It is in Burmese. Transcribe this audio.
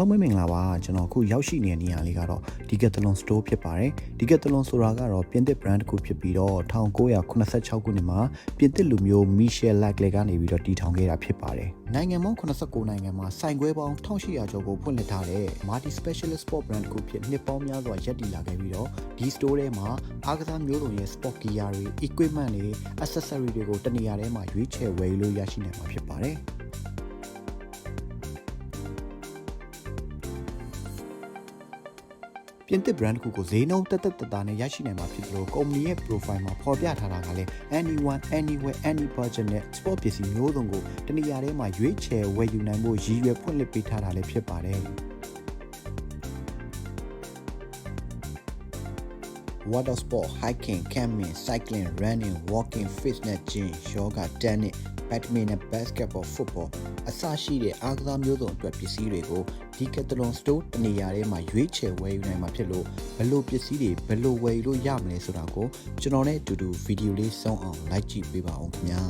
လုံးမင်္ဂလာပါကျွန်တော်အခုရောက်ရှိနေတဲ့နေရာလေးကတော့ Decathlon Store ဖြစ်ပါတယ် Decathlon ဆိုတာကတော့ပြင်သစ် brand တစ်ခုဖြစ်ပြီးတော့1986ခုနှစ်မှာပြင်သစ်လူမျိုး Michel Laclais ကနေပြီးတော့တည်ထောင်ခဲ့တာဖြစ်ပါတယ်နိုင်ငံပေါင်း89နိုင်ငံမှာစိုင်ခွဲပေါင်း1800ကျော်ကိုဖွင့်လှစ်ထားတဲ့ Multi Specialist Sport Brand တစ်ခုဖြစ်နှစ်ပေါင်းများစွာရပ်တည်လာခဲ့ပြီးတော့ဒီ store ထဲမှာအားကစားမျိုးစုံရဲ့ sport gear တွေ equipment တွေ accessory တွေကိုတနေရာထဲမှာရွေးချယ်ဝယ်ယူလို့ရရှိနိုင်မှာဖြစ်ပါတယ် ပြင်သစ် brand တစ်ခုကိုဈေးနှုန်းတက်တက်တတာနဲ့ရရှိနိုင်မှာဖြစ်သလိုကုမ္ပဏီရဲ့ profile မှာဖော်ပြထားတာကလည်း anyone anywhere any budget နဲ့ sport ပစ္စည်းမျိုးစုံကိုတနေရာထဲမှာရွေးချယ်ဝယ်ယူနိုင်ဖို့ရည်ရွယ်ဖွင့်လှစ်ပေးထားတာလည်းဖြစ်ပါတယ် water sport hiking camping cycling running walking fitness gym yoga tennis badminton basketball football အစရှိတဲ့အားကစားမျိုးစုံအတွက်ပစ္စည်းတွေကို Decathlon Store တနေရာထဲမှာရွေးချယ်ဝယ်ယူနိုင်မှာဖြစ်လို့ဘယ်လိုပစ္စည်းတွေဘယ်လိုဝယ်ယူလို့ရမလဲဆိုတာကိုကျွန်တော်နဲ့အတူတူဗီဒီယိုလေးဆုံးအောင်လိုက်ကြည့်ပေးပါအောင်ခင်ဗျာ